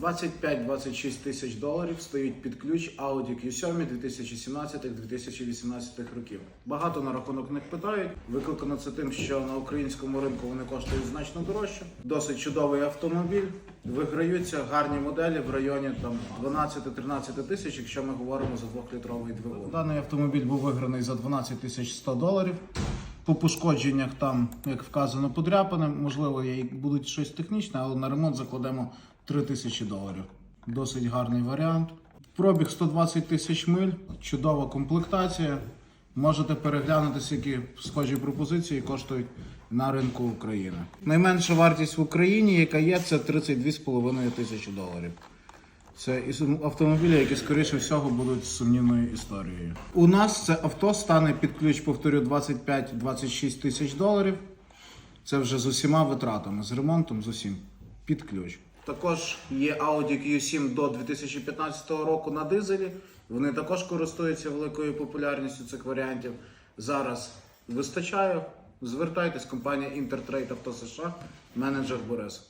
25-26 тисяч доларів стоїть під ключ Audi Q7 2017-2018 років. Багато на рахунок них питають. Викликано це тим, що на українському ринку вони коштують значно дорожче. Досить чудовий автомобіль. Виграються гарні моделі в районі там 12-13 тисяч, якщо ми говоримо за двохлітровий двигун. Даний автомобіль був виграний за 12 тисяч 100 доларів. По пошкодженнях там, як вказано, подряпане. Можливо, будуть щось технічне, але на ремонт закладемо 3 тисячі доларів. Досить гарний варіант. Пробіг 120 тисяч миль, чудова комплектація. Можете переглянути, скільки схожі пропозиції коштують на ринку України. Найменша вартість в Україні, яка є, це 32,5 тисячі доларів. Це автомобілі, які скоріше всього будуть сумнівною історією. У нас це авто стане під ключ, повторю, 25-26 тисяч доларів. Це вже з усіма витратами, з ремонтом, з усім під ключ. Також є Audi Q7 до 2015 року на дизелі. Вони також користуються великою популярністю цих варіантів. Зараз вистачає. Звертайтесь, компанія Intertrade Авто США, менеджер Борис.